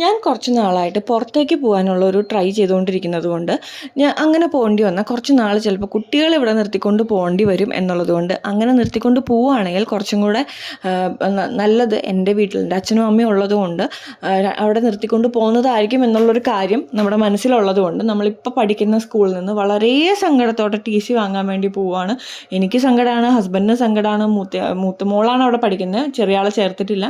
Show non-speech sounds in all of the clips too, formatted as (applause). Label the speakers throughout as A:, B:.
A: ഞാൻ കുറച്ച് നാളായിട്ട് പുറത്തേക്ക് പോകാനുള്ള ഒരു ട്രൈ ചെയ്തുകൊണ്ടിരിക്കുന്നത് കൊണ്ട് ഞാൻ അങ്ങനെ പോകേണ്ടി വന്നാൽ കുറച്ച് നാൾ ചിലപ്പോൾ കുട്ടികളെ ഇവിടെ നിർത്തിക്കൊണ്ട് പോകേണ്ടി വരും എന്നുള്ളത് കൊണ്ട് അങ്ങനെ നിർത്തിക്കൊണ്ട് പോവുകയാണെങ്കിൽ കുറച്ചും കൂടെ നല്ലത് എന്റെ വീട്ടിൽ എന്റെ അച്ഛനും അമ്മയും ഉള്ളത് കൊണ്ട് അവിടെ നിർത്തിക്കൊണ്ട് പോകുന്നതായിരിക്കും എന്നുള്ളൊരു കാര്യം നമ്മുടെ മനസ്സിലുള്ളത് കൊണ്ട് നമ്മളിപ്പോൾ പഠിക്കുന്ന സ്കൂളിൽ നിന്ന് വളരെ സങ്കടത്തോടെ ടി സി വാങ്ങാൻ വേണ്ടി പോവുകയാണ്. എനിക്ക് സങ്കടമാണ് ഹസ്ബൻഡിന് സങ്കടമാണ് മൂത്ത മൂത്ത മോളാണ് അവിടെ പഠിക്കുന്നത് ചെറിയ ആളെ ചേർത്തിട്ടില്ല.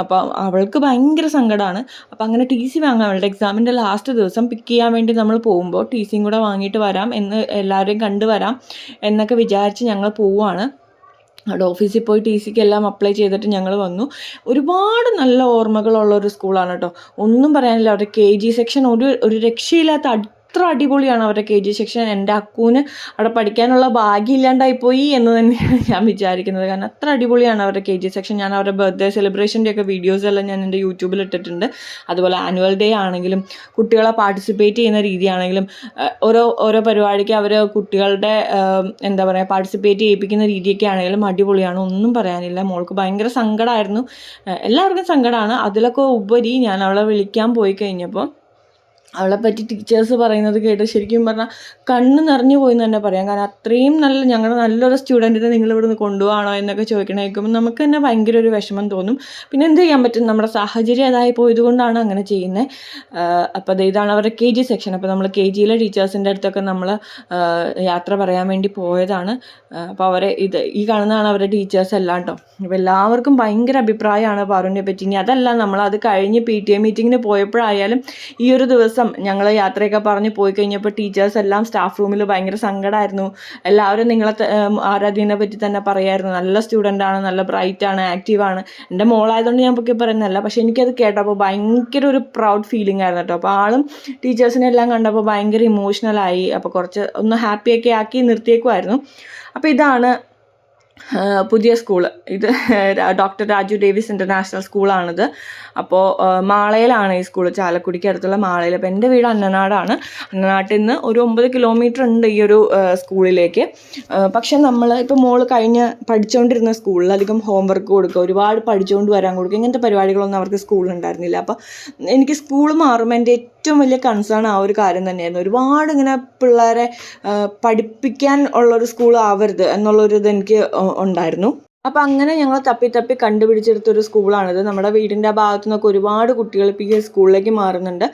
A: അപ്പോൾ അവൾക്ക് ഭയങ്കര സങ്കടമാണ് അപ്പോൾ അങ്ങനെ ടി സി വാങ്ങാൻ അവളുടെ എക്സാമിന്റെ ലാസ്റ്റ് ദിവസം പിക്ക് ചെയ്യാൻ വേണ്ടി നമ്മൾ പോകുമ്പോൾ ടി സിയും കൂടെ വാങ്ങിയിട്ട് വരാം എന്ന് എല്ലാവരെയും കണ്ടുവരാം എന്നൊക്കെ വിചാരിച്ച് ഞങ്ങൾ പോവുകയാണ് അവിടെ ഓഫീസിൽ പോയി ടി സിക്ക് എല്ലാം അപ്ലൈ ചെയ്തിട്ട് ഞങ്ങൾ വന്നു. ഒരുപാട് നല്ല ഓർമ്മകളുള്ള ഒരു സ്കൂളാണ് കേട്ടോ. ഒന്നും പറയാനില്ല. അവരുടെ കെ ജി സെക്ഷൻ ഒരു ഒരു രക്ഷയില്ലാത്ത അത്ര അടിപൊളിയാണ് അവരുടെ കെ ജി സെക്ഷൻ. എന്റെ അക്കൂന് അവിടെ പഠിക്കാനുള്ള ഭാഗ്യം ഇല്ലാണ്ടായി പോയി എന്ന് തന്നെയാണ് (laughs) ഞാൻ വിചാരിക്കുന്നത്. കാരണം അത്ര അടിപൊളിയാണ് അവരുടെ കെ ജി സെക്ഷൻ. ഞാൻ അവരുടെ ബർത്ത്ഡേ സെലിബ്രേഷന്റെ ഒക്കെ വീഡിയോസ് എല്ലാം ഞാൻ എന്റെ യൂട്യൂബിൽ ഇട്ടിട്ടുണ്ട്. അതുപോലെ ആനുവൽ ഡേ ആണെങ്കിലും കുട്ടികളെ പാർട്ടിസിപ്പേറ്റ് ചെയ്യുന്ന രീതിയാണെങ്കിലും ഓരോ ഓരോ പരിപാടിക്ക് അവർ കുട്ടികളുടെ എന്താ പറയുക പാർട്ടിസിപ്പേറ്റ് ചെയ്യിപ്പിക്കുന്ന രീതിയൊക്കെ ആണെങ്കിലും അടിപൊളിയാണ്. ഒന്നും പറയാനില്ല. മോൾക്ക് ഭയങ്കര സങ്കടമായിരുന്നു എല്ലാവർക്കും സങ്കടമാണ് അതിലൊക്കെ ഉപരി ഞാൻ അവളെ വിളിക്കാൻ പോയി കഴിഞ്ഞപ്പോൾ അവളെ പറ്റി ടീച്ചേഴ്സ് പറയുന്നത് കേട്ട് ശരിക്കും പറഞ്ഞാൽ കണ്ണ് നിറഞ്ഞു പോയി എന്ന് തന്നെ പറയാം. കാരണം അത്രയും നല്ല ഞങ്ങളുടെ നല്ലൊരു സ്റ്റുഡന്റിനെ നിങ്ങൾ ഇവിടുന്ന് കൊണ്ടുപോകണോ എന്നൊക്കെ ചോദിക്കണ കേൾക്കുമ്പോൾ നമുക്ക് തന്നെ ഭയങ്കര ഒരു വിഷമം തോന്നും. പിന്നെ എന്ത് ചെയ്യാൻ പറ്റും? നമ്മുടെ സാഹചര്യം അതായി പോയതുകൊണ്ടാണ് അങ്ങനെ ചെയ്യുന്നത് അപ്പോൾ അത് ഇതാണ് അവരുടെ കെ ജി സെക്ഷൻ അപ്പോൾ നമ്മൾ കെ ജിയിലെ ടീച്ചേഴ്സിന്റെ അടുത്തൊക്കെ നമ്മൾ യാത്ര പറയാൻ വേണ്ടി പോയതാണ്. അപ്പോൾ അവരെ ഇത് ഈ കാണുന്നതാണ് അവരുടെ ടീച്ചേഴ്സ് എല്ലാം കേട്ടോ അപ്പോൾ എല്ലാവർക്കും ഭയങ്കര അഭിപ്രായമാണ് പാറുവിനെ പറ്റി. ഇനി അതല്ല നമ്മൾ അത് കഴിഞ്ഞ് പി ടി എ മീറ്റിങ്ങിന് പോയപ്പോഴായാലും ഈ ഒരു ദിവസം ഞങ്ങൾ യാത്രയൊക്കെ പറഞ്ഞ് പോയി കഴിഞ്ഞപ്പോൾ ടീച്ചേഴ്സ് എല്ലാം സ്റ്റാഫ് റൂമിൽ ഭയങ്കര സങ്കടമായിരുന്നു എല്ലാവരും നിങ്ങളെ ആരാധ്യനെ പറ്റി തന്നെ പറയായിരുന്നു. നല്ല സ്റ്റുഡന്റ് ആണ് നല്ല ബ്രൈറ്റ് ആണ് ആക്റ്റീവ് ആണ്. എന്റെ മോളായതുകൊണ്ട് ഞാൻ പൊക്കി പറയുന്നതല്ല. പക്ഷേ എനിക്കത് കേട്ടപ്പോൾ ഭയങ്കര ഒരു പ്രൗഡ് ഫീലിംഗ് ആയിരുന്നു കേട്ടോ. അപ്പോൾ ആളും ടീച്ചേഴ്സിനെ എല്ലാം കണ്ടപ്പോൾ ഭയങ്കര ഇമോഷണലായി അപ്പോൾ കുറച്ച് ഒന്ന് ഹാപ്പിയൊക്കെ ആക്കി നിർത്തിയേക്കുമായിരുന്നു അപ്പോൾ ഇതാണ് പുതിയ സ്കൂൾ. ഇത് ഡോക്ടർ രാജു ഡേവിസ് ഇന്റർനാഷണൽ സ്കൂളാണിത്. അപ്പോൾ മാളയിലാണ് ഈ സ്കൂൾ ചാലക്കുടിക്ക് അടുത്തുള്ള മാളയിൽ. അപ്പോൾ എന്റെ വീട് അന്നനാടാണ്. അന്നനാട്ടിൽ നിന്ന് ഒരു ഒമ്പത് കിലോമീറ്റർ ഉണ്ട് ഈ ഒരു സ്കൂളിലേക്ക്. പക്ഷെ നമ്മൾ ഇപ്പോൾ മോൾ കഴിഞ്ഞ് പഠിച്ചുകൊണ്ടിരുന്ന സ്കൂളിൽ അധികം ഹോംവർക്ക് കൊടുക്കുക ഒരുപാട് പഠിച്ചുകൊണ്ട് വരാൻ കൊടുക്കുക ഇങ്ങനത്തെ പരിപാടികളൊന്നും അവർക്ക് സ്കൂളിൽ ഉണ്ടായിരുന്നില്ല. അപ്പോൾ എനിക്ക് സ്കൂൾ മാറുമ്പോൾ എന്റെ ഏറ്റവും വലിയ കൺസേൺ ആ ഒരു കാര്യം തന്നെയായിരുന്നു. ഒരുപാട് ഇങ്ങനെ പിള്ളേരെ പഠിപ്പിക്കാൻ ഉള്ളൊരു സ്കൂൾ ആവരുത് എന്നുള്ളൊരു ഇത് എനിക്ക് ഉണ്ടായിരുന്നു. അപ്പോൾ അങ്ങനെ ഞങ്ങൾ തപ്പി തപ്പി കണ്ടുപിടിച്ചെടുത്തൊരു സ്കൂളാണിത്. നമ്മുടെ വീടിന്റെ ഭാഗത്തു നിന്നൊക്കെ ഒരുപാട് കുട്ടികൾ ഇപ്പോൾ ഈ സ്കൂളിലേക്ക് മാറുന്നുണ്ട്.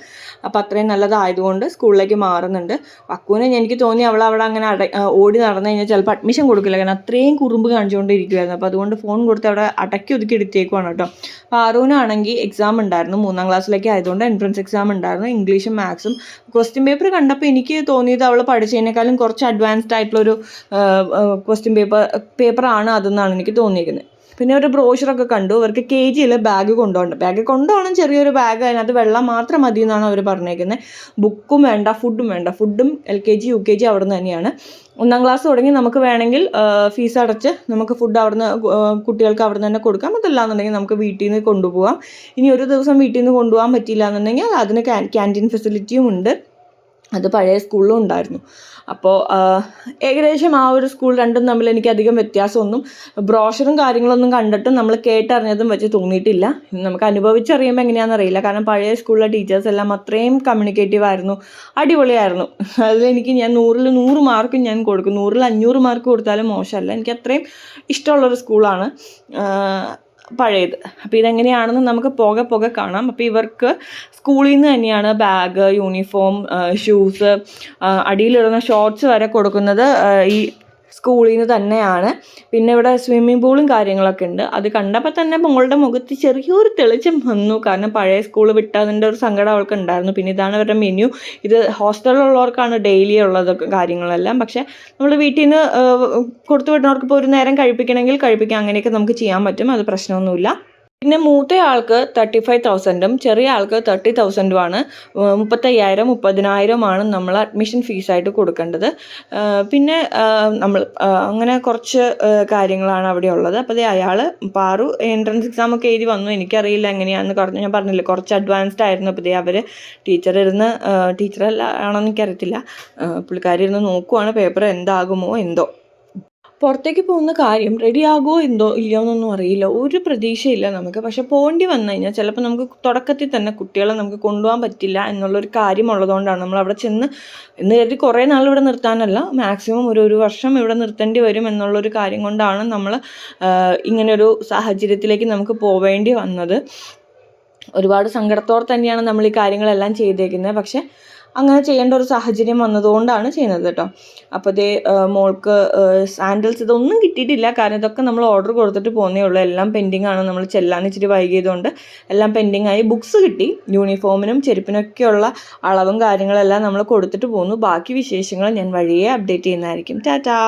A: അപ്പം അത്രയും നല്ലതായതുകൊണ്ട് സ്കൂളിലേക്ക് മാറുന്നുണ്ട്. അക്കുവിനെ എനിക്ക് തോന്നി അവൾ അവിടെ അങ്ങനെ അട ഓടി നടന്നു കഴിഞ്ഞാൽ ചിലപ്പോൾ അഡ്മിഷൻ കൊടുക്കില്ല. കാരണം അത്രയും കുറുമ്പ് കാണിച്ചുകൊണ്ടിരിക്കുമായിരുന്നു അപ്പോൾ അതുകൊണ്ട് ഫോൺ കൊടുത്ത് അവിടെ അടക്കി ഒതുക്കി എടുത്തേക്കുവാണ് കേട്ടോ. അപ്പോൾ ആറൂനാണെങ്കിൽ എക്സാം ഉണ്ടായിരുന്നു. മൂന്നാം ക്ലാസ്സിലേക്ക് ആയതുകൊണ്ട് എൻട്രൻസ് എക്സാം ഉണ്ടായിരുന്നു. ഇംഗ്ലീഷും മാത്സും ക്വസ്റ്റ്യൻ പേപ്പർ കണ്ടപ്പോൾ എനിക്ക് തോന്നിയത് അവൾ പഠിച്ചതിനേക്കാളും കുറച്ച് അഡ്വാൻസ്ഡ് ആയിട്ടുള്ളൊരു ക്വസ്റ്റ്യൻ പേപ്പർ പേപ്പറാണ് അതെന്നാണ് എനിക്ക് തോന്നിയിരിക്കുന്നത് പിന്നെ ഒരു ബ്രോഷറൊക്കെ കണ്ടു. അവർക്ക് കെ ജിയിൽ ബാഗ് കൊണ്ടുപോകണം ബാഗ് കൊണ്ടുപോകണം ചെറിയൊരു ബാഗ് അതിനകത്ത് വെള്ളം മാത്രം മതി എന്നാണ് അവർ പറഞ്ഞേക്കുന്നത് ബുക്കും വേണ്ട ഫുഡും വേണ്ട. ഫുഡും L K G U K G അവിടെ നിന്ന് തന്നെയാണ്. ഒന്നാം ക്ലാസ് തുടങ്ങി നമുക്ക് വേണമെങ്കിൽ ഫീസ് അടച്ച് നമുക്ക് ഫുഡ് അവിടുന്ന് കുട്ടികൾക്ക് അവിടെ തന്നെ കൊടുക്കാം. അതല്ലാന്നുണ്ടെങ്കിൽ നമുക്ക് വീട്ടിൽ നിന്ന് കൊണ്ടുപോകാം ഇനി ഒരു ദിവസം വീട്ടിൽ നിന്ന് കൊണ്ടുപോകാൻ പറ്റിയില്ല എന്നുണ്ടെങ്കിൽ അതിന് ക്യാന്റീൻ ഫെസിലിറ്റിയും ഉണ്ട്. അത് പഴയ സ്കൂളിലും ഉണ്ടായിരുന്നു. അപ്പോൾ ഏകദേശം ആ ഒരു സ്കൂൾ രണ്ടും തമ്മിൽ എനിക്ക് അധികം വ്യത്യാസമൊന്നും ബ്രോഷറും കാര്യങ്ങളൊന്നും കണ്ടിട്ടും നമ്മൾ കേട്ടറിഞ്ഞതും വെച്ച് തോന്നിയിട്ടില്ല. നമുക്ക് അനുഭവിച്ചറിയുമ്പോൾ എങ്ങനെയാണെന്ന് അറിയില്ല. കാരണം പഴയ സ്കൂളിലെ ടീച്ചേഴ്സ് എല്ലാം അത്രയും കമ്മ്യൂണിക്കേറ്റീവ് ആയിരുന്നു അടിപൊളിയായിരുന്നു. അതിലെനിക്ക് ഞാൻ നൂറിൽ നൂറ് മാർക്കും ഞാൻ കൊടുക്കും. നൂറിൽ അഞ്ഞൂറ് മാർക്ക് കൊടുത്താലും മോശമല്ല. എനിക്ക് അത്രയും ഇഷ്ടമുള്ളൊരു സ്കൂളാണ്. പഴയത്. അപ്പോൾ ഇതെങ്ങനെയാണെന്ന് നമുക്ക് പോകെ പോകെ കാണാം. അപ്പോൾ ഇവർക്ക് സ്കൂളിൽ നിന്ന് തന്നെയാണ് ബാഗ് യൂണിഫോം ഷൂസ് അടിയിലിടുന്ന ഷോർട്സ് വരെ കൊടുക്കുന്നത് ഈ സ്കൂളിൽ നിന്ന് തന്നെയാണ്. പിന്നെ ഇവിടെ സ്വിമ്മിംഗ് പൂളും കാര്യങ്ങളൊക്കെ ഉണ്ട്. അത് കണ്ടപ്പോൾ തന്നെ മോളുടെ മുഖത്ത് ചെറിയൊരു തെളിച്ചം വന്നു. കാരണം പഴയ സ്കൂൾ വിട്ടതിന്റെ ഒരു സങ്കടം അവൾക്ക് ഉണ്ടായിരുന്നു. പിന്നെ ഇതാണ് അവരുടെ മെനു ഇത് ഹോസ്റ്റലിലുള്ളവർക്കാണ് ഡെയിലി ഉള്ളതൊക്കെ കാര്യങ്ങളെല്ലാം. പക്ഷേ നമ്മൾ വീട്ടിൽ നിന്ന് കൊടുത്തു വിടുന്നവർക്ക് ഇപ്പോൾ ഒരു നേരം കഴിപ്പിക്കണമെങ്കിൽ കഴിപ്പിക്കാം. അങ്ങനെയൊക്കെ നമുക്ക് ചെയ്യാൻ പറ്റും. അത് പ്രശ്നമൊന്നുമില്ല. പിന്നെ മൂത്ത ആൾക്ക് തേർട്ടി ഫൈവ് തൗസൻഡും ചെറിയ ആൾക്ക് തേർട്ടി തൗസൻഡുമാണ് മുപ്പത്തയ്യായിരം മുപ്പതിനായിരമാണ് നമ്മൾ അഡ്മിഷൻ ഫീസായിട്ട് കൊടുക്കേണ്ടത്. പിന്നെ നമ്മൾ അങ്ങനെ കുറച്ച് കാര്യങ്ങളാണ് അവിടെ ഉള്ളത്. അപ്പോൾ അയാൾ പാറു എൻട്രൻസ് എക്സാം ഒക്കെ എഴുതി വന്നു. എനിക്കറിയില്ല എങ്ങനെയാണെന്ന് പറഞ്ഞു ഞാൻ പറഞ്ഞില്ലേ കുറച്ച് അഡ്വാൻസ്ഡ് ആയിരുന്നു. അപ്പോൾ അവർ ടീച്ചർ ഇരുന്ന് ടീച്ചറല്ല ആണോന്ന് എനിക്കറിയത്തില്ല. ആ, പുള്ളിക്കാരി ഇരുന്ന് നോക്കുവാണ്. പേപ്പർ എന്താകുമോ എന്തോ. പുറത്തേക്ക് പോകുന്ന കാര്യം റെഡിയാകുമോ എന്തോ ഇല്ലയോ എന്നൊന്നും അറിയില്ല. ഒരു പ്രതീക്ഷയില്ല നമുക്ക്. പക്ഷെ പോകേണ്ടി വന്നു കഴിഞ്ഞാൽ ചിലപ്പോൾ നമുക്ക് തുടക്കത്തിൽ തന്നെ കുട്ടികളെ നമുക്ക് കൊണ്ടുപോകാൻ പറ്റില്ല എന്നുള്ളൊരു കാര്യമുള്ളതുകൊണ്ടാണ് നമ്മൾ അവിടെ ചെന്ന് എന്ന് കരുതി കുറേ നാൾ ഇവിടെ നിർത്താനല്ല മാക്സിമം ഒരു ഒരു വർഷം ഇവിടെ നിർത്തേണ്ടി വരും എന്നുള്ളൊരു കാര്യം കൊണ്ടാണ് നമ്മൾ ഇങ്ങനൊരു സാഹചര്യത്തിലേക്ക് നമുക്ക് പോവേണ്ടി വന്നത്. ഒരുപാട് സങ്കടത്തോടെ തന്നെയാണ് നമ്മൾ ഈ കാര്യങ്ങളെല്ലാം ചെയ്തേക്കുന്നത്. പക്ഷേ അങ്ങനെ ചെയ്യേണ്ട ഒരു സാഹചര്യം വന്നതുകൊണ്ടാണ് ചെയ്യുന്നത് കേട്ടോ. അപ്പോൾ ഇതേ മോൾക്ക് സാൻഡൽസ് ഇതൊന്നും കിട്ടിയിട്ടില്ല. കാരണം ഇതൊക്കെ നമ്മൾ ഓർഡർ കൊടുത്തിട്ട് പോകുന്നേ ഉള്ളൂ. എല്ലാം പെൻഡിങ് ആണ്. നമ്മൾ ചെല്ലാൻ ഇച്ചിരി വൈകിയതുകൊണ്ട് എല്ലാം പെൻഡിങ് ആയി. ബുക്സ് കിട്ടി. യൂണിഫോമിനും ചെരുപ്പിനൊക്കെയുള്ള അളവും കാര്യങ്ങളെല്ലാം നമ്മൾ കൊടുത്തിട്ട് പോന്നു. ബാക്കി വിശേഷങ്ങൾ ഞാൻ വഴിയെ അപ്ഡേറ്റ് ചെയ്യുന്നതായിരിക്കും. ടാറ്റാ.